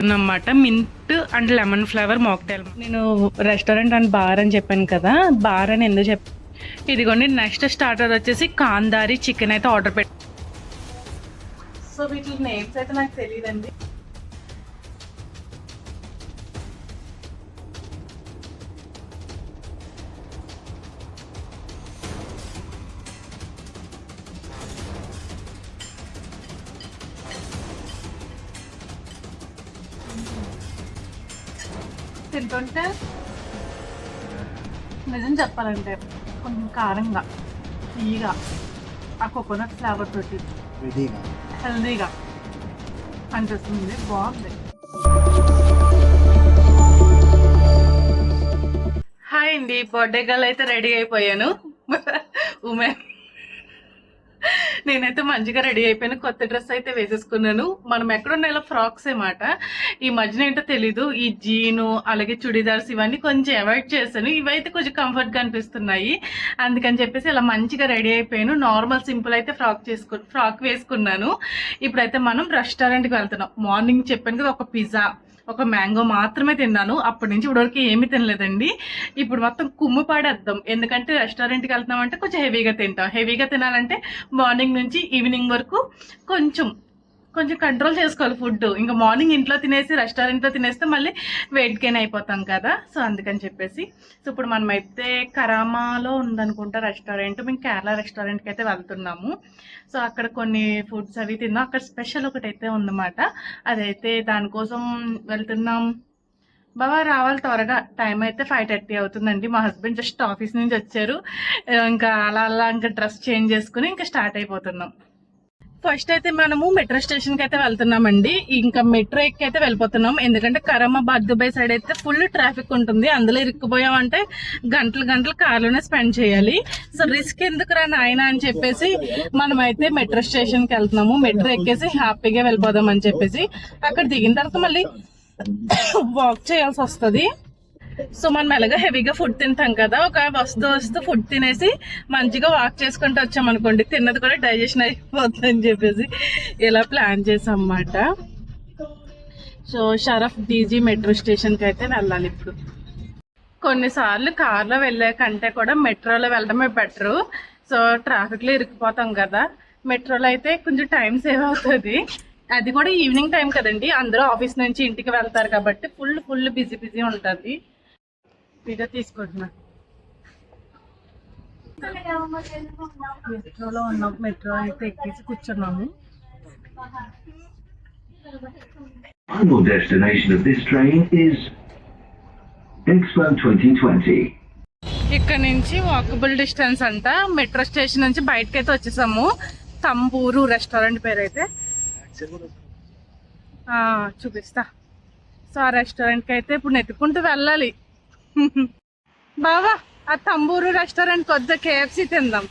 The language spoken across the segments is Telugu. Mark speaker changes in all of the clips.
Speaker 1: అన్నమాట. Mint and lemon flavour mocktail. నేను రెస్టారెంట్ అండ్ బార్ అని చెప్పాను కదా బార్ అని ఎందుకు చెప్ ఇదిగోండి నెక్స్ట్ స్టార్టర్ వచ్చేసి కాందారి చికెన్ అయితే ఆర్డర్ పెట్టి సో వీటి నేమ్స్ అయితే నాకు తెలియదండి. తింటుంటే నిజం చెప్పాలంటే కొంచెం కారంగా తీయగా ఆ కోకోనట్ ఫ్లేవర్ తోటి హెల్దీగా అనిపిస్తుంది. బాగుంది. హాయ్ అండి. బర్త్డే గర్ల్ అయితే రెడీ అయిపోయాను. ఉమెన్ నేనైతే మంచిగా రెడీ అయిపోయాను కొత్త డ్రెస్ అయితే వేసేసుకున్నాను. మనం ఎక్కడున్న ఫ్రాక్స్ మాట ఈ మధ్యన ఏంటో తెలీదు. ఈ జీను అలాగే చుడిదార్స్ ఇవన్నీ కొంచెం అవాయిడ్ చేశాను. ఇవైతే కొంచెం కంఫర్ట్గా అనిపిస్తున్నాయి. అందుకని చెప్పేసి ఇలా మంచిగా రెడీ అయిపోయాను. నార్మల్ సింపుల్ అయితే ఫ్రాక్ చేసుకు ఫ్రాక్ వేసుకున్నాను. ఇప్పుడైతే మనం రెస్టారెంట్కి వెళ్తున్నాం. మార్నింగ్ చెప్పాను కదా ఒక పిజ్జా ఒక మ్యాంగో మాత్రమే తిన్నాను. అప్పటి నుంచి ఇప్పటివరకు ఏమీ తినలేదండి. ఇప్పుడు మొత్తం కుమ్ము పాడేద్దాం. ఎందుకంటే రెస్టారెంట్కి వెళ్తున్నాం అంటే కొంచెం హెవీగా తింటాం. హెవీగా తినాలంటే మార్నింగ్ నుంచి ఈవినింగ్ వరకు కొంచెం కొంచెం కంట్రోల్ చేసుకోవాలి ఫుడ్ ఇంకా మార్నింగ్ ఇంట్లో తినేసి రెస్టారెంట్లో తినేస్తే మళ్ళీ వెయిట్ గెయిన్ అయిపోతాం కదా. సో అందుకని చెప్పేసి. సో ఇప్పుడు మనమైతే కరామాలో ఉందనుకుంటా రెస్టారెంట్ మేము కేరళ రెస్టారెంట్కి అయితే వెళ్తున్నాము. సో అక్కడ కొన్ని ఫుడ్స్ అవి తిన్నాం. అక్కడ స్పెషల్ ఒకటి అయితే ఉందన్నమాట. అదైతే దానికోసం వెళ్తున్నాం. బాబా రావాలి త్వరగా. టైం అయితే ఫైవ్ థర్టీ అవుతుందండి. మా హస్బెండ్ జస్ట్ ఆఫీస్ నుంచి వచ్చారు. ఇంకా అలా అలా ఇంకా డ్రెస్ చేంజ్ చేసుకుని ఇంకా స్టార్ట్ అయిపోతున్నాం. ఫస్ట్ అయితే మనము మెట్రో స్టేషన్కి అయితే వెళ్తున్నామండి. ఇంకా మెట్రో ఎక్కి అయితే వెళ్ళిపోతున్నాం. ఎందుకంటే కరమాబాద్ దుబాయ్ సైడ్ అయితే ఫుల్ ట్రాఫిక్ ఉంటుంది. అందులో ఇరుక్కుపోయామంటే గంటలు గంటలు కార్లోనే స్పెండ్ చేయాలి. సో రిస్క్ ఎందుకు రా నాయన అని చెప్పేసి మనమైతే మెట్రో స్టేషన్కి వెళ్తున్నాము. మెట్రో ఎక్కేసి హ్యాపీగా వెళ్ళిపోదాం అని చెప్పేసి. అక్కడ దిగిన తర్వాత మళ్ళీ వాక్ చేయాల్సి వస్తుంది. సో మనం ఎలాగో హెవీగా ఫుడ్ తింటాం కదా ఒక వస్తూ వస్తూ ఫుడ్ తినేసి మంచిగా వాక్ చేసుకుంటూ వచ్చాం అనుకోండి తిన్నది కూడా డైజెషన్ అయిపోతుంది అని చెప్పేసి ఇలా ప్లాన్ చేసాం అన్నమాట సో షరఫ్ డీజీ మెట్రో స్టేషన్కి అయితే వెళ్ళాలి ఇప్పుడు. కొన్నిసార్లు కార్లో వెళ్ళే కంటే కూడా మెట్రోలో వెళ్ళడమే బెటరు సో ట్రాఫిక్లో ఇరుక్కుపోతాం కదా మెట్రోలో అయితే కొంచెం టైం సేవ్ అవుతుంది. అది కూడా ఈవినింగ్ టైం కదండి అందరూ ఆఫీస్ నుంచి ఇంటికి వెళ్తారు కాబట్టి ఫుల్ ఫుల్ బిజీ బిజీ ఉంటుంది. వీడియో తీసుకుంటున్నా. మెట్రోలో ఉన్నాం మెట్రో అయితే ఎక్కేసి కూర్చున్నాము.
Speaker 2: Final destination of this train is Expo 2020.
Speaker 1: ఇక్కడ నుంచి వాకబుల్ డిస్టెన్స్ అంట. మెట్రో స్టేషన్ నుంచి బయటకి అయితే వచ్చేసాము. తంబూరు రెస్టారెంట్ పేరు అయితే ఆ, చూపిస్తా. సో ఆ రెస్టారెంట్కి అయితే ఇప్పుడు నెత్తుకుంటూ వెళ్ళాలి. బావా ఆ తంబూరు రెస్టారెంట్కి వద్ద కేఎఫ్సి తిందాం.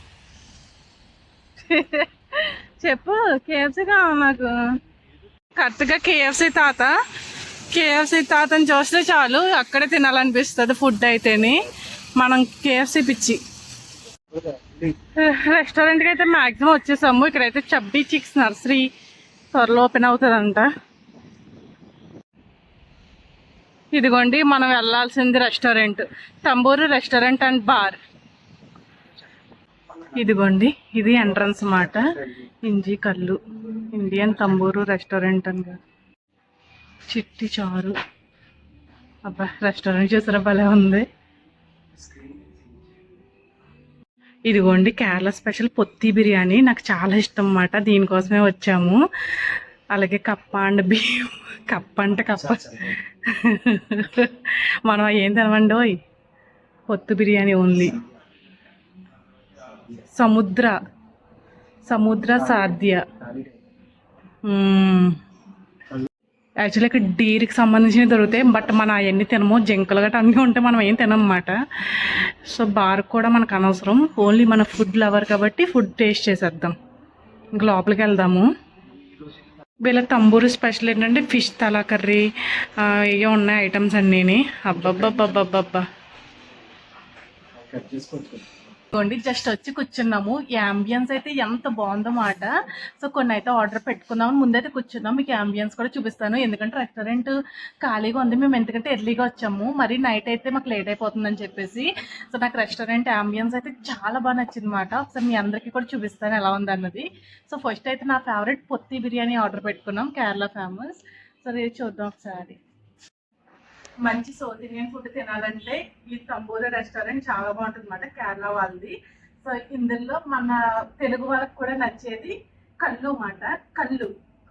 Speaker 1: చెప్పు కేఎఫ్సి కావాలి నాకు. కరెక్ట్గా కేఎఫ్సి తాత కేఎఫ్సి తాతని చూస్తే చాలు అక్కడే తినాలనిపిస్తుంది ఫుడ్ అయితేని. మనం కేఎఫ్సి పిచ్చి. రెస్టారెంట్కి అయితే మ్యాక్సిమం వచ్చేసాము. ఇక్కడైతే చబ్బీ చిక్స్ నర్సరీ త్వరలో ఓపెన్ అవుతుందంట. ఇదిగోండి మనం వెళ్ళాల్సింది restaurant Thamburu restaurant and bar ఇదిగోండి ఇది ఎంట్రన్స్ మాట. ఇంజి కళ్ళు ఇండియన్ తంబూరు రెస్టారెంట్ అని చిట్టి చారు. అబ్బా రెస్టారెంట్ చూసారా భలే ఉంది. ఇదిగోండి కేరళ స్పెషల్ పొత్తి బిర్యానీ. నాకు చాలా ఇష్టం అన్నమాట దీనికోసమే వచ్చాము. అలాగే కప్ప అండ్ బియ్యం కప్ప అంటే కప్ప. మనం ఏం తినమండి ఓయ్ పొత్తు బిర్యానీ ఓన్లీ. సముద్ర. సముద్ర సాధ్య. యాక్చువల్లీ ఇక్కడ డీరికి సంబంధించినవి దొరుకుతాయి బట్ మనం అవన్నీ తినము. జింకలు గట్రా అన్నీ ఉంటే మనం ఏం తినమాట సో బార్ కూడా మనకు అనవసరం. ఓన్లీ మన ఫుడ్ లవర్ కాబట్టి ఫుడ్ టేస్ట్ చేసేద్దాం. ఇంక లోపలికి వెళ్దాము. వీళ్ళ తంబూరు స్పెషల్ ఏంటంటే ఫిష్ తలా కర్రీ ఇవే ఉన్నాయి ఐటమ్స్ అన్నీ అబ్బబ్బబ్బబ్బబ్బబ్బా.
Speaker 3: కట్ చేసుకోవచ్చు
Speaker 1: ఇదిగోండి జస్ట్ వచ్చి కూర్చున్నాము. ఈ అంబియన్స్ అయితే ఎంత బాగుందో మాట. సో కొన్ని అయితే ఆర్డర్ పెట్టుకుందాం ముందైతే కూర్చున్నాం. మీకు అంబియన్స్ కూడా చూపిస్తాను. ఎందుకంటే రెస్టారెంట్ ఖాళీగా ఉంది. మేము ఎందుకంటే ఎర్లీగా వచ్చాము. మరి నైట్ అయితే మాకు లేట్ అయిపోతుందని చెప్పేసి. సో నాకు రెస్టారెంట్ అంబియన్స్ అయితే చాలా బాగా నచ్చింది మాట. ఒకసారి మీ అందరికీ కూడా చూపిస్తాను ఎలా ఉందన్నది సో ఫస్ట్ అయితే నా ఫేవరెట్ పొత్తి బిర్యానీ ఆర్డర్ పెట్టుకున్నాం. కేరళ ఫేమస్ సో ఇది చూద్దాం ఒకసారి. మంచి సౌత్ ఇండియన్ ఫుడ్ తినాలంటే ఈ తంబూర రెస్టారెంట్ చాలా బాగుంటుంది అన్నమాట కేరళ వాళ్ళది. సో ఇందులో మన తెలుగు వాళ్ళకి కూడా నచ్చేది కళ్ళు మాట కళ్ళు.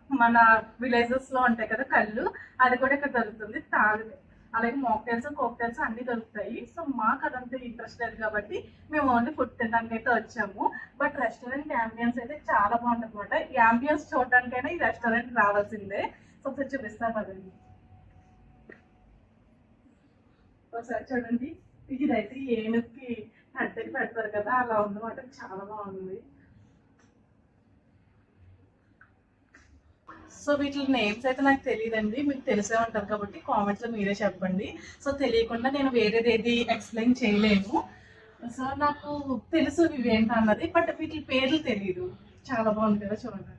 Speaker 1: మన విలేజెస్లో ఉంటాయి కదా కళ్ళు అది కూడా ఇక్కడ దొరుకుతుంది. తాగు. అలాగే మోక్టైల్స్ కోక్టైల్స్ అన్ని దొరుకుతాయి. సో మాకు అదంతా ఇంట్రెస్ట్ లేదు కాబట్టి మేము ఓన్లీ ఫుడ్ తినడానికి అయితే వచ్చాము. బట్ రెస్టారెంట్ యాంబియన్స్ అయితే చాలా బాగుంటుంది అనమాట యాంబియన్స్ చూడడానికైనా ఈ రెస్టారెంట్ రావాల్సిందే. సో ఒకసారి చూపిస్తాను పదండి. ఒకసారి చూడండి. ఇదైతే ఏనుగుకి హెడ్కి పెడతారు కదా అలా ఉందన్నమాట చాలా బాగుంది. సో వీటి నేమ్స్ అయితే నాకు తెలియదండి. మీకు తెలిసే ఉంటారు కాబట్టి కామెంట్స్లో మీరే చెప్పండి. సో తెలియకుండా నేను వేరేది ఏది ఎక్స్ప్లెయిన్ చేయలేను. సో నాకు తెలుసు ఇవేంటి అన్నది బట్ వీటి పేర్లు తెలియదు చాలా బాగుంది కదా చూడండి.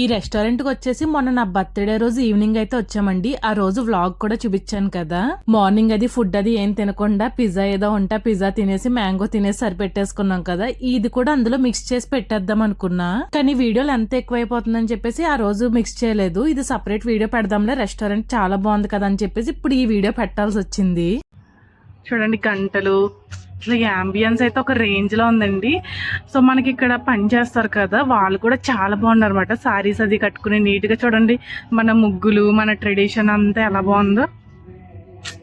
Speaker 3: ఈ రెస్టారెంట్కి వచ్చేసి మొన్న నా బర్త్డే రోజు ఈవినింగ్ అయితే వచ్చామండి. ఆ రోజు వ్లాగ్ కూడా చూపించాను కదా. మార్నింగ్ అది ఫుడ్ అది ఏం తినకుండా పిజ్జా ఏదో ఉంటే పిజ్జా తినేసి మ్యాంగో తినేసి సరిపెట్టేసుకున్నాం కదా. ఇది కూడా అందులో మిక్స్ చేసి పెట్టేద్దాం అనుకున్నా. కానీ వీడియోలు ఎంత ఎక్కువైపోతుందని చెప్పేసి ఆ రోజు మిక్స్ చేయలేదు. ఇది సపరేట్ వీడియో పెడదాంలే రెస్టారెంట్ చాలా బాగుంది కదా అని చెప్పేసి ఇప్పుడు ఈ వీడియో పెట్టాల్సి వచ్చింది.
Speaker 1: చూడండి గంటలు. అసలు యాంబియన్స్ అయితే ఒక రేంజ్లో ఉందండి. సో మనకి ఇక్కడ పని చేస్తారు కదా వాళ్ళు కూడా చాలా బాగున్నారు అనమాట శారీస్ అది కట్టుకుని నీట్గా చూడండి. మన ముగ్గులు మన ట్రెడిషన్ అంతా ఎలా బాగుందో.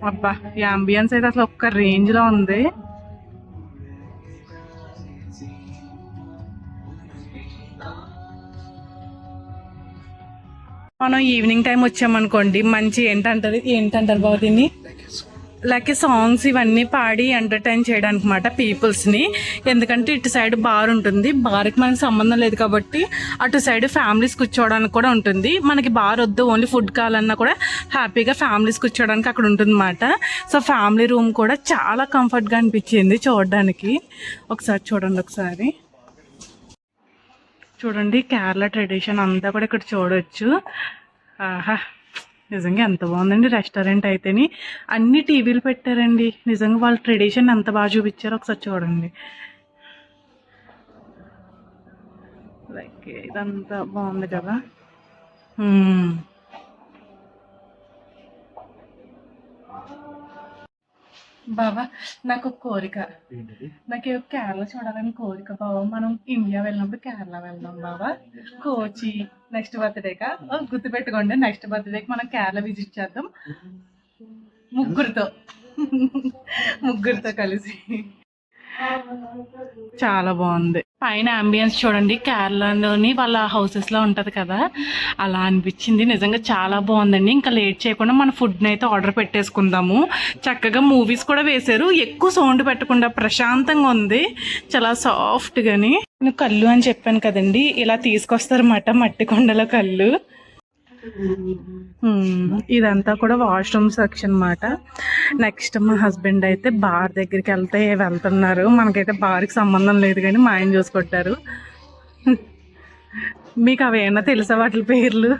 Speaker 1: అబ్బా యాంబియన్స్ అయితే అసలు ఒక్క రేంజ్లో ఉంది. మనం ఈవినింగ్ టైం వచ్చామనుకోండి మంచి ఏంటంటారు ఏంటంటారు బాబు దీన్ని? లైక్ సాంగ్స్ ఇవన్నీ పాడి ఎంటర్టైన్ చేయడానికి మాట పీపుల్స్ని. ఎందుకంటే ఇటు సైడ్ బార్ ఉంటుంది. బార్కి మనకి సంబంధం లేదు కాబట్టి అటు సైడ్ ఫ్యామిలీస్ కూర్చోవడానికి కూడా ఉంటుంది. మనకి బార్ వద్దు ఓన్లీ ఫుడ్ కావాలన్నా కూడా హ్యాపీగా ఫ్యామిలీస్ కూర్చోవడానికి అక్కడ ఉంటుందన్నమాట. సో ఫ్యామిలీ రూమ్ కూడా చాలా కంఫర్ట్గా అనిపించింది చూడడానికి. ఒకసారి చూడండి ఒకసారి. చూడండి కేరళ ట్రెడిషన్ అంతా కూడా ఇక్కడ చూడవచ్చు ఆహా! నిజంగా ఎంత బాగుందండి రెస్టారెంట్ అయితేని. అన్ని టీవీలు పెట్టారండి. నిజంగా వాళ్ళ ట్రెడిషన్ ఎంత బాగా చూపించారో ఒకసారి చూడండి. లైక్ ఇదంతా బాగుంది కదా. బాబా నాకు ఒక కోరిక. నాకు కేరళ చూడాలని కోరిక బాబా. మనం ఇండియా వెళ్ళినప్పుడు కేరళ వెళ్దాం బాబా. కోచి నెక్స్ట్ బర్త్డేకా గుర్తు పెట్టుకోండి నెక్స్ట్ బర్త్డేకి మనం కేరళ విజిట్ చేద్దాం. ముగ్గురితో. ముగ్గురితో కలిసి. చాలా బాగుంది. పైన అంబియన్స్ చూడండి కేరళలోని వాళ్ళ హౌసెస్లో ఉంటుంది కదా? అలా అనిపించింది. నిజంగా చాలా బాగుందండి. ఇంకా లేట్ చేయకుండా మన ఫుడ్ని అయితే ఆర్డర్ పెట్టేసుకుందాము. చక్కగా మూవీస్ కూడా వేశారు. ఎక్కువ సౌండ్ పెట్టకుండా ప్రశాంతంగా ఉంది. చాలా సాఫ్ట్గాని నేను కళ్ళు అని చెప్పాను కదండి. ఇలా తీసుకొస్తారన్నమాట మట్టి కొండల కళ్ళు. ఇదంతా కూడా వాష్రూమ్ సెక్షన్ అన్నమాట. నెక్స్ట్ మా హస్బెండ్ అయితే బార్ దగ్గరికి వెళ్తే వెళ్తున్నారు. మనకైతే బార్కి సంబంధం లేదు కానీ మా ఆయన చూసుకుంటారు. మీకు అవేమన్నా తెలుసా వాటి పేర్లు?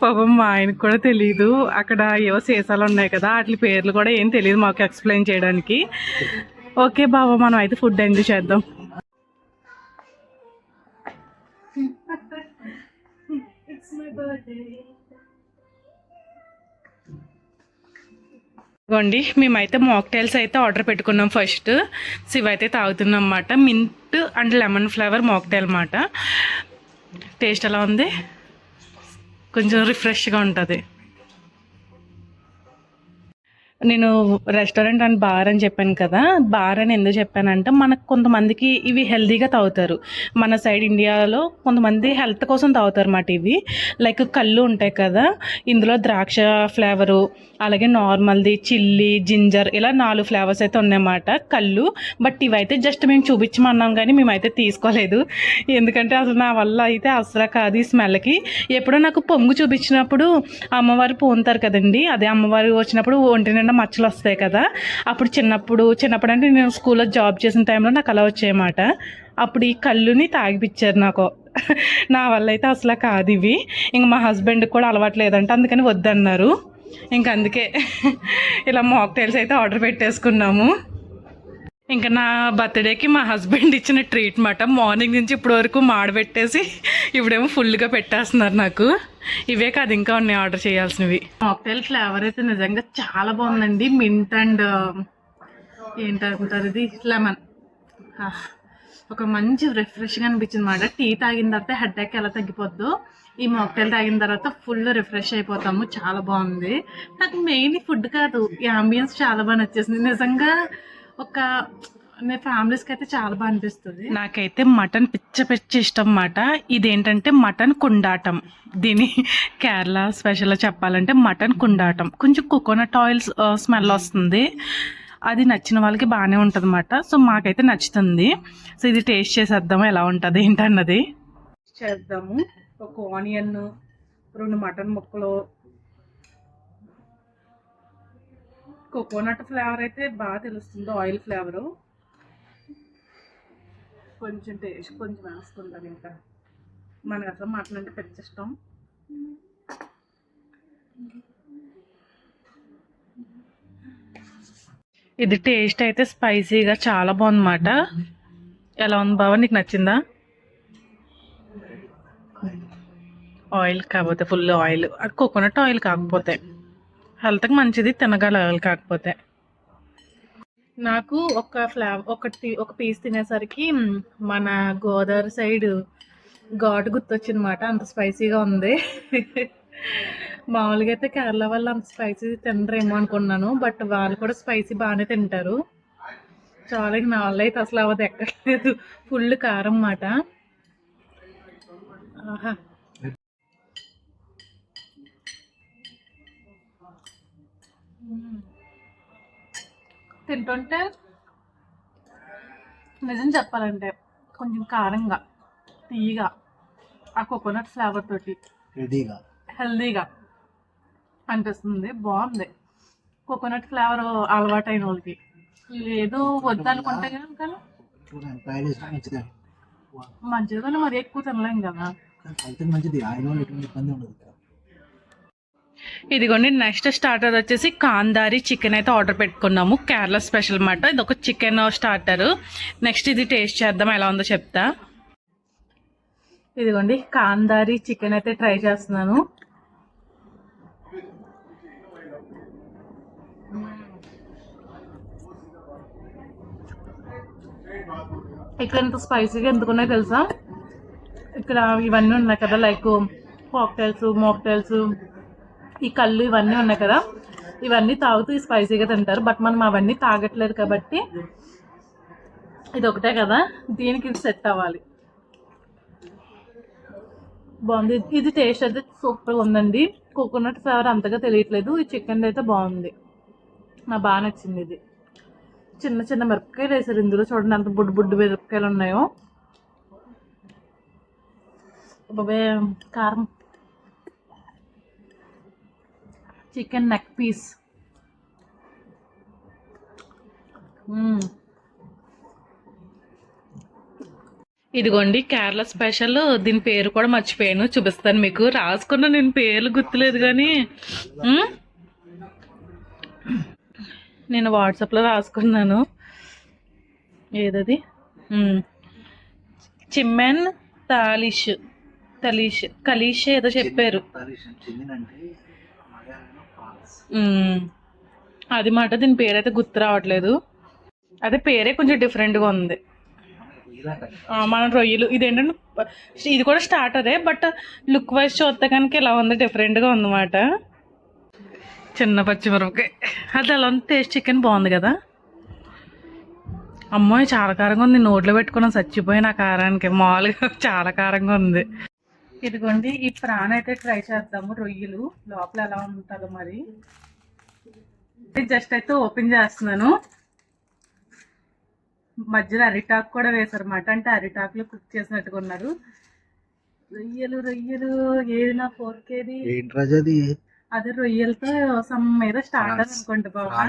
Speaker 1: పాపం మా ఆయనకు కూడా తెలియదు అక్కడ ఏవో సీసాలు ఉన్నాయి కదా వాటి పేర్లు కూడా ఏం తెలియదు మాకు ఎక్స్ప్లెయిన్ చేయడానికి. ఓకే బాబా మనం అయితే ఫుడ్ ఎంజాయ్ చేద్దాం. ఇదిగోండి మేమైతే మాక్టైల్స్ అయితే ఆర్డర్ పెట్టుకున్నాం ఫస్ట్ శివ తాగుతున్నాం అన్నమాట. Mint and lemon flavour mocktail అన్నమాట. టేస్ట్ ఎలా ఉంది? కొంచెం రిఫ్రెష్గా ఉంటుంది. నేను రెస్టారెంట్ అండ్ బార్ అని చెప్పాను కదా బార్ అని ఎందుకు చెప్పానంటే మనకు కొంతమందికి ఇవి హెల్తీగా తాగుతారు. మన సైడ్ ఇండియాలో కొంతమంది హెల్త్ కోసం తాగుతారు అన్నమాట ఇవి. లైక్ కళ్ళు ఉంటాయి కదా ఇందులో ద్రాక్ష ఫ్లేవరు అలాగే నార్మల్ది చిల్లీ జింజర్ ఇలా నాలుగు ఫ్లేవర్స్ అయితే ఉన్నాయన్నమాట కళ్ళు. బట్ ఇవైతే జస్ట్ మేము చూపించమన్నాం కానీ మేమైతే తీసుకోలేదు. ఎందుకంటే అసలు నా వల్ల అయితే అసలు కాదు ఈ స్మెల్కి. ఎప్పుడో నాకు పొంగు చూపించినప్పుడు అమ్మవారు పోంతారు కదండి అదే అమ్మవారు వచ్చినప్పుడు ఒంటి నిండా మచ్చలు వస్తాయి కదా. అప్పుడు చిన్నప్పుడు చిన్నప్పుడు అంటే నేను స్కూల్లో జాబ్ చేసిన టైంలో నాకు అలా వచ్చాయన్నమాట అప్పుడు ఈ కళ్ళుని తాగిపిచ్చారు నాకు. నా వల్ల అయితే అసలు కాదు ఇవి. ఇంక మా హస్బెండ్కి కూడా అలవాటు లేదంట అందుకని వద్దన్నారు. ఇంక అందుకే ఇలా మాక్టైల్స్ అయితే ఆర్డర్ పెట్టేసుకున్నాము. ఇంకా నా బర్త్డేకి మా హస్బెండ్ ఇచ్చిన ట్రీట్ మాట మార్నింగ్ నుంచి ఇప్పటి వరకు మాడబెట్టేసి ఇప్పుడేమో ఫుల్గా పెట్టేస్తున్నారు నాకు. ఇవే కాదు ఇంకా ఉన్నాయి ఆర్డర్ చేయాల్సినవి. మాక్టైల్ ఫ్లేవర్ అయితే నిజంగా చాలా బాగుందండి. మింట్ అండ్ ఏంటంటారు ఇది? లెమన్. ఒక మంచి రిఫ్రెష్గా అనిపించింది అనమాట టీ తాగిన తర్వాత హెడ్ ఎక్ ఎలా తగ్గిపోద్దు ఈ మాక్టైల్ తాగిన తర్వాత ఫుల్ రిఫ్రెష్ అయిపోతాము. చాలా బాగుంది. నాకు మెయిన్ ఫుడ్ కాదు. ఈ అంబియన్స్ చాలా బాగా నచ్చేసింది. నిజంగా ఒక మీ ఫ్యామిలీస్కి అయితే చాలా బాగా అనిపిస్తుంది. నాకైతే మటన్ పిచ్చ పిచ్చ ఇష్టం అన్నమాట ఇదేంటంటే మటన్ కుండాటం. దీని కేరళ స్పెషల్ చెప్పాలంటే మటన్ కుండాటం. కొంచెం కోకోనట్ ఆయిల్ స్మెల్ వస్తుంది. అది నచ్చిన వాళ్ళకి బాగానే ఉంటుంది అన్నమాట సో మాకైతే నచ్చుతుంది. సో ఇది టేస్ట్ చేసేద్దాము. ఎలా ఉంటుంది ఏంటన్నది? చేద్దాము. ఒక ఆనియన్ రెండు మటన్ ముక్కలు కోకోనట్ ఫ్లేవర్ అయితే బాగా తెలుస్తుంది ఆయిల్ ఫ్లేవరు. కొంచెం టేస్ట్ కొంచెం వేసుకుంటాను ఇంకా. మనకు అసలు మటన్ అంటే పెద్ద ఇష్టం. ఇది టేస్ట్ అయితే స్పైసీగా చాలా బాగుందన్నమాట. ఎలా ఉంది బాబా నీకు నచ్చిందా? ఆయిల్ కాకపోతే ఫుల్ ఆయిల్. అది కోకోనట్ ఆయిల్ కాకపోతే. హెల్త్కి మంచిది తినగల కాకపోతే. నాకు ఒక ఫ్లేవర్ ఒకటి ఒక పీస్ తినేసరికి మన గోదావరి సైడ్ ఘాటు గుర్తొచ్చిందన్నమాట. అంత స్పైసీగా ఉంది. మామూలుగా అయితే కేరళ వాళ్ళు అంత స్పైసీ తినరేమో అనుకున్నాను. బట్ వాళ్ళు కూడా స్పైసీ బాగానే తింటారు. చాలా నా వల్ల అయితే అసలు అవది ఎక్కట్లేదు ఫుల్ కారం అన్నమాట. ఆహా. తింటుంటే నిజం చెప్పాలంటే కొంచెం కారంగా తీయగా ఆ కోకోనట్ ఫ్లేవర్ తోటి
Speaker 4: రెడీగా.
Speaker 1: హెల్దీగా అనిపిస్తుంది బాగుంది. కోకోనట్ ఫ్లేవర్ అలవాటైన వాళ్ళకి. లేదు వద్దనుకుంటే కనుక
Speaker 4: మంచిదే.
Speaker 1: కానీ మరి ఎక్కువ తినలేం కదా.
Speaker 4: మంచిది. ఆయిల్ ఇబ్బంది ఉండదు
Speaker 1: ఇదిగోండి నెక్స్ట్ స్టార్టర్ వచ్చేసి కాందారి చికెన్ అయితే ఆర్డర్ పెట్టుకున్నాము. కేరళ స్పెషల్ మాట. ఇది ఒక చికెన్ స్టార్టర్ నెక్స్ట్ ఇది టేస్ట్ చేద్దాం ఎలా ఉందో చెప్తా. ఇదిగోండి కాందారి చికెన్ అయితే ట్రై చేస్తున్నాను. ఇక్కడ ఎంత స్పైసీగా ఎందుకున్నాయి తెలుసా? ఇక్కడ ఇవన్నీ ఉన్నాయి కదా లైక్ కాక్టైల్స్ మాక్టైల్స్ ఈ కళ్ళు ఇవన్నీ ఉన్నాయి కదా ఇవన్నీ తాగుతూ ఈ స్పైసీగా తింటారు. బట్ మనం అవన్నీ తాగట్లేదు కాబట్టి ఇది ఒకటే కదా దీనికి ఇది సెట్ అవ్వాలి. బాగుంది. ఇది టేస్ట్ అయితే సూపర్గా ఉందండి. కోకోనట్ ఫ్లేవర్ అంతగా తెలియట్లేదు. ఈ చికెన్ అయితే బాగుంది. నాకు బాగా నచ్చింది ఇది. చిన్న చిన్న మిరపకాయలు వేసారు ఇందులో. చూడండి అంత బుడ్డు బుడ్డు మిరపకాయలు ఉన్నాయో. బాబే కారం చికెన్ నెక్ పీస్ ఇదిగోండి కేరళ స్పెషల్ దీని పేరు కూడా మర్చిపోయాను చూపిస్తాను మీకు. రాసుకున్న నేను పేర్లు గుర్తులేదు కానీ? నేను వాట్సాప్లో రాసుకున్నాను. ఏదది? మ్మ్. చిమ్మెన్ తాలిష్ తలీష్ కలీష్ ఏదో చెప్పారు
Speaker 4: చిన్న అంటే మలయాళంలో పాల్స్
Speaker 1: మ్మ్. అది మాట దీని పేరైతే గుర్తు రావట్లేదు. అదే పేరే కొంచెం డిఫరెంట్గా ఉంది. మన రొయ్యలు ఇదేంటంటే ఇది కూడా స్టార్టరే బట్ లుక్ వైజ్ చూస్తే కనుక ఇలా ఉంది డిఫరెంట్గా ఉందన్నమాట చిన్న పచ్చిమిరపకాయ. అది ఎలా ఉంది? టేస్ట్ చికెన్ బాగుంది కదా. అమ్మాయి చాలా కారంగా ఉంది. నోట్లో పెట్టుకున్నాం చచ్చిపోయిన ఆ కారానికి. మామూలుగా చాలా కారంగా ఉంది. ఇదిగోండి ఈ ప్రాన్ అయితే ట్రై చేద్దాము రొయ్యలు. లోపల ఎలా ఉంటుందో మరి. జస్ట్ అయితే ఓపెన్ చేస్తున్నాను. మధ్యలో అరిటాకు కూడా వేశారన్నమాట. అంటే అరిటాకులో కుక్ చేసినట్టుగా ఉన్నారు. రొయ్యలు రొయ్యలు. ఏది నా
Speaker 4: ఏంటి రాజా అది
Speaker 1: రొయ్యలతో సమ్ ఏదో స్టార్టర్
Speaker 4: ఫ్రాన్స్.
Speaker 1: అనుకోండి బాబా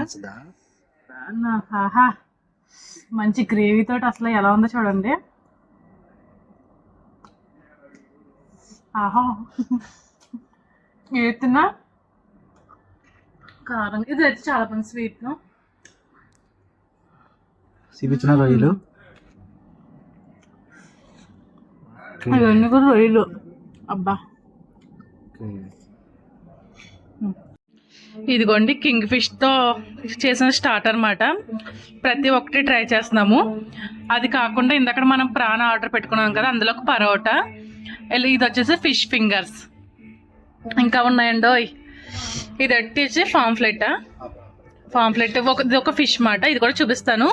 Speaker 1: ఆహా మంచి గ్రేవీ తోటి అసలు ఎలా ఉందో చూడండి. ఆహా ఏతున్నా కారం ఇది అయితే చాలా మంది స్వీట్
Speaker 4: చూపించిన రొయ్యలు
Speaker 1: ఇవన్నీ కూడా రొయ్యలు అబ్బా ఇదిగోండి కింగ్ ఫిష్తో చేసిన స్టార్టర్ అన్నమాట. ప్రతి ఒక్కటి ట్రై చేస్తున్నాము. అది కాకుండా ఇందాక మనం ప్రాణ ఆర్డర్ పెట్టుకున్నాం కదా అందులో ఒక పరోటా. ఇది వచ్చేసి ఫిష్ ఫింగర్స్. ఇంకా ఉన్నాయండో ఇది వచ్చేసి ఫాంఫ్లెట్ ఫాంఫ్లెట్ ఒక ఇది ఒక ఫిష్ మాట ఇది కూడా చూపిస్తాను.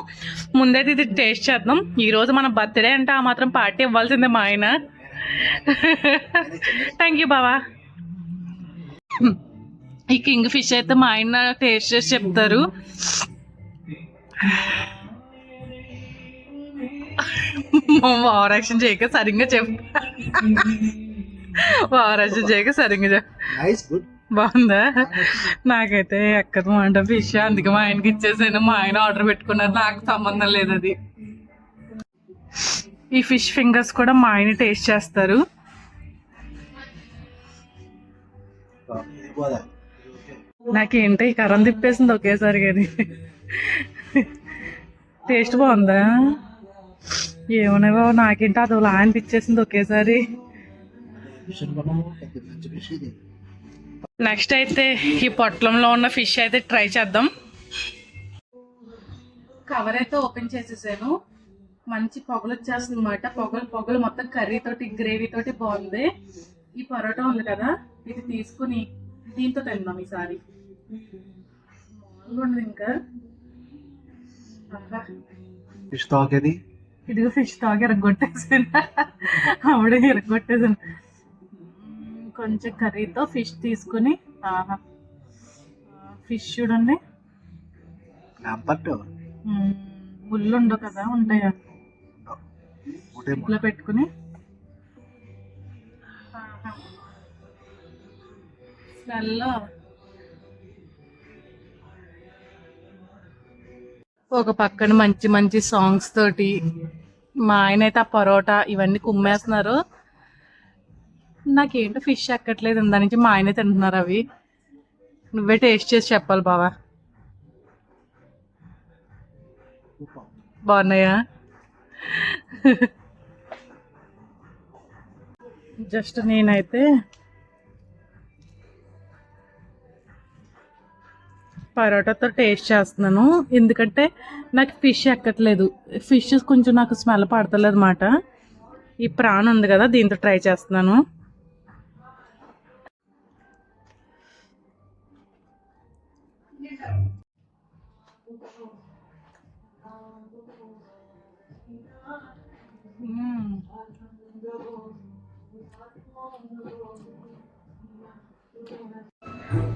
Speaker 1: ముందైతే ఇది టేస్ట్ చేద్దాం. ఈరోజు మన బర్త్డే అంటే ఆ మాత్రం పార్టీ ఇవ్వాల్సిందే మా ఆయన. థ్యాంక్ యూ బావా. ఈ కింగ్ ఫిష్ అయితే మా ఆయన టేస్ట్ చేసి చెప్తారు. ఓవర్ యాక్షన్ చేయక సరిగ్గా చెప్పు ఓవర్ యాక్షన్ చేయక సరిగ్గా చెప్పు బాగుందా నాకైతే ఎక్కదు అంట ఫిష్ అందుకే మా ఆయనకి ఇచ్చేసాను మా ఆయన ఆర్డర్ పెట్టుకున్నారు నాకు సంబంధం లేదు అది ఈ ఫిష్ ఫింగర్స్ కూడా మా ఆయన టేస్ట్ చేస్తారు నాకేంటో ఈ కరం తిప్పేసింది ఒకేసారి కానీ టేస్ట్ బాగుందా ఏమన్నా బాబు నాకేంటో అది లా అనిపించేసింది ఒకేసారి. నెక్స్ట్ అయితే ఈ పొట్లంలో ఉన్న ఫిష్ అయితే ట్రై చేద్దాం. కవర్ అయితే ఓపెన్ చేసేసాను. మంచి పొగలు వచ్చేస్తుంది అనమాట పొగలు పొగలు మొత్తం కర్రీ తోటి గ్రేవీ తోటి బాగుంది. ఈ పరోటా ఉంది కదా ఇది తీసుకుని దీంతో తిందాం ఈసారి. మామూలుగా ఉండదు ఇంకా.
Speaker 4: ఫిష్
Speaker 1: ఇదిగో ఫిష్ తాగి ఎరగొట్టేసాను. ఆవిడే ఎరగొట్టేసాను. కొంచెం కర్రీతో ఫిష్ తీసుకుని ఫిష్ చూడండి. ముళ్ళు ఉండవు కదా ఉంటాయా ఇట్లా పెట్టుకుని. స్మెల్ ఒక పక్కన మంచి మంచి సాంగ్స్ తోటి మా ఆయన అయితే ఆ పరోటా ఇవన్నీ కుమ్మేస్తున్నారు. నాకేంటో ఫిష్ ఎక్కట్లేదు దాని నుంచి మా ఆయనే తింటున్నారు అవి. నువ్వే టేస్ట్ చేసి చెప్పాలి బావా. బాగున్నాయా? జస్ట్ నేనైతే పరోటాతో టేస్ట్ చేస్తున్నాను. ఎందుకంటే నాకు ఫిష్ ఎక్కట్లేదు. ఫిష్ కొంచెం నాకు స్మెల్ పడతలేదు అనమాట ఈ ప్రాన్ ఉంది కదా దీంతో ట్రై చేస్తున్నాను.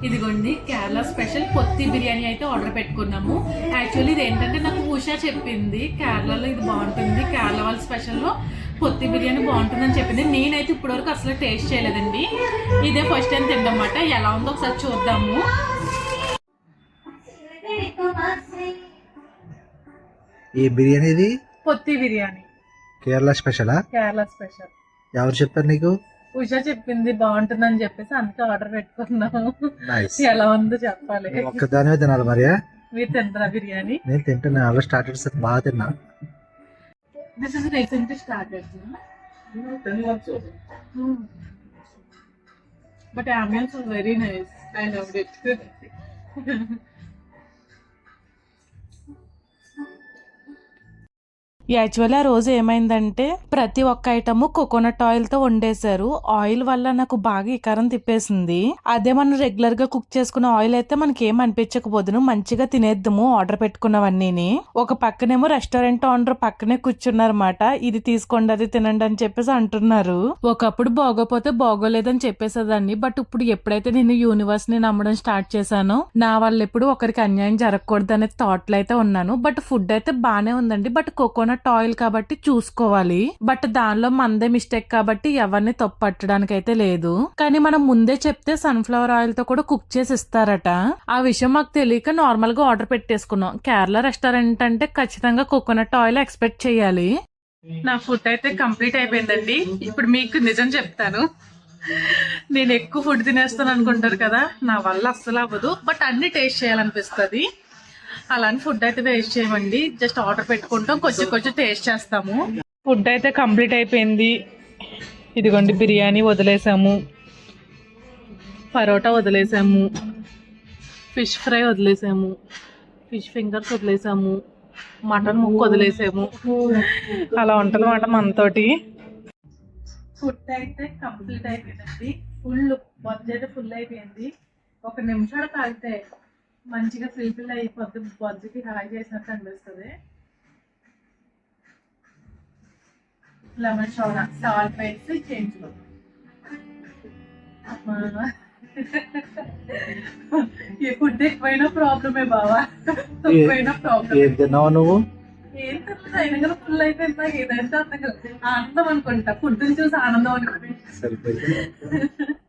Speaker 1: ఇదిగోండి కేరళ స్పెషల్ పొత్తి బిర్యానీ అయితే ఆర్డర్ పెట్టుకున్నాము. యాక్చువల్లీ ఇది ఏంటంటే నాకు ఉషా చెప్పింది కేరళలో ఇది బాగుంటుంది కేరళ వాళ్ళ స్పెషల్లో పొత్తి బిర్యానీ బాగుంటుందని చెప్పింది. నేనైతే ఇప్పటివరకు అసలు టేస్ట్ చేయలేదండి. ఇదే ఫస్ట్ టైం తిందన్నమాట. ఎలా ఉందో ఒకసారి చూద్దాము.
Speaker 4: ఈ బిర్యానీ ఇది?
Speaker 1: పొత్తి బిర్యానీ.
Speaker 4: కేరళ స్పెషలా?
Speaker 1: కేరళ స్పెషల్.
Speaker 4: ఎవరు చెప్పారు నీకు?
Speaker 1: ఉషా చెప్పింది బాగుంటుందని చెప్పేసి అందుకే ఆర్డర్ పెట్టుకున్నాము
Speaker 4: నైస్
Speaker 1: ఎలా ఉందో చెప్పాలి
Speaker 4: ఒక్కదానివే తినాలి మరియా
Speaker 1: మీరు తింటారా బిర్యానీ
Speaker 4: నేను తింటాను అలా స్టార్టర్స్ బాగా తిన్నా
Speaker 1: started. No? Ten months But ambience was very nice. I loved it.
Speaker 3: Actually ఆ రోజు ఏమైందంటే ప్రతి ఒక్క ఐటమ్ కోకోనట్ ఆయిల్తో వండేశారు. ఆయిల్ వల్ల నాకు బాగా ఇకారం తిప్పేసింది. అదే మనం రెగ్యులర్గా కుక్ చేసుకున్న ఆయిల్ అయితే మనకి ఏం అనిపించకపోదును మంచిగా తినేద్దాము ఆర్డర్ పెట్టుకున్నవన్నీని. ఒక పక్కనేమో రెస్టారెంట్ ఓనర్ పక్కనే కూర్చున్నారన్నమాట. ఇది తీసుకోండి అది తినండి అని చెప్పేసి అంటున్నారు. ఒకప్పుడు బాగోపోతే బాగోలేదని చెప్పేసేదాన్ని బట్ ఇప్పుడు ఎప్పుడైతే నేను యూనివర్స్ని నమ్మడం స్టార్ట్ చేశానో నా వల్ల ఎప్పుడు ఒకరికి అన్యాయం జరగకూడదు అనే థాట్లు అయితే ఉన్నాను. బట్ ఫుడ్ అయితే బానే ఉందండి. బట్ కోకోనట్ ఆయిల్ కాబట్టి చూసుకోవాలి. బట్ దానిలో మందే మిస్టేక్ కాబట్టి ఎవరిని తప్పట్టడానికి అయితే లేదు. కానీ మనం ముందే చెప్తే సన్ఫ్లవర్ ఆయిల్తో కూడా కుక్ చేసి ఇస్తారట. ఆ విషయం మాకు తెలియక నార్మల్గా ఆర్డర్ పెట్టేసుకున్నాం. కేరళ రెస్టారెంట్ అంటే ఖచ్చితంగా కోకోనట్ ఆయిల్ ఎక్స్పెక్ట్ చేయాలి.
Speaker 1: నా ఫుడ్ అయితే కంప్లీట్ అయిపోయిందండి. ఇప్పుడు మీకు నిజం చెప్తాను. నేను ఎక్కువ ఫుడ్ తినేస్తాను అనుకుంటారు కదా నా వల్ల అస్సలు అవ్వదు. బట్ అన్ని టేస్ట్ చేయాలనిపిస్తుంది. అలానే ఫుడ్ అయితే వేస్ట్ చేయమండి. జస్ట్ ఆర్డర్ పెట్టుకుంటాం. కొంచెం కొంచెం టేస్ట్ చేస్తాము. ఫుడ్ అయితే కంప్లీట్ అయిపోయింది. ఇదిగోండి బిర్యానీ వదిలేసాము. పరోటా వదిలేసాము. ఫిష్ ఫ్రై వదిలేసాము. ఫిష్ ఫింగర్స్ వదిలేసాము. మటన్ ముక్క వదిలేసాము. అలా ఉంటుంది మాట మనతోటి. ఫుడ్ అయితే కంప్లీట్ అయిపోయిందండి. ఫుల్ బొజ్జ అయితే ఫుల్ అయిపోయింది. ఒక నిమిషాలు తాగితే మంచిగా ఫిల్ఫిల్ అయిపోద్ది. బొజ్జకి హాయ్ చేసినట్టు అనిపిస్తుంది. లెమన్ సోడా సాల్ట్ వేసి చేయించుకో ఈ ఫుడ్ ఎక్కువైనా ప్రాబ్లమే బావా. తక్కువైనా ప్రాబ్లమ్
Speaker 4: ఏం. తిన్నావు నువ్వు?
Speaker 1: ఏం తెలియదు అయినా కదా ఫుల్ అయిపోయింది నాకు. ఏదంటే అర్థం ఆనందం అనుకుంటా. ఫుడ్ చూసి ఆనందం అనుకుంటా.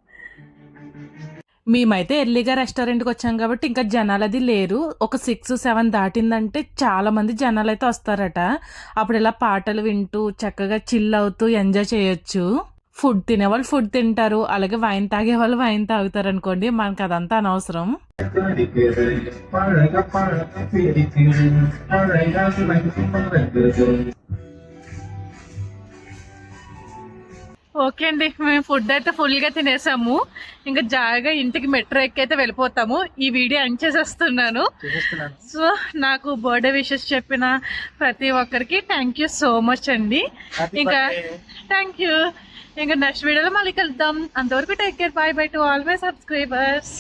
Speaker 3: మేమైతే ఎర్లీగా రెస్టారెంట్కి వచ్చాం కాబట్టి ఇంకా జనాలు అది లేరు ఒక సిక్స్ సెవెన్ దాటిందంటే చాలా మంది జనాలు అయితే వస్తారట అప్పుడు ఇలా పాటలు వింటూ చక్కగా చిల్ అవుతూ ఎంజాయ్ చేయొచ్చు ఫుడ్ తినేవాళ్ళు ఫుడ్ తింటారు అలాగే వైన్ తాగే వాళ్ళు వైన్ తాగుతారు అనుకోండి మనకు అదంతా అనవసరం
Speaker 1: ఓకే అండి. మేము ఫుడ్ అయితే ఫుల్గా తినేసాము. ఇంకా జాగా ఇంటికి మెట్రో ఎక్కి అయితే వెళ్ళిపోతాము. ఈ వీడియో ఎండ్ చేసేస్తున్నాను. సో నాకు బర్త్డే విషెస్ చెప్పిన ప్రతి ఒక్కరికి థ్యాంక్ యూ సో మచ్ అండి. ఇంకా. థ్యాంక్ యూ ఇంకా నెక్స్ట్ వీడియోలో మళ్ళీ కలుద్దాం. అంతవరకు take care bye bye to always subscribers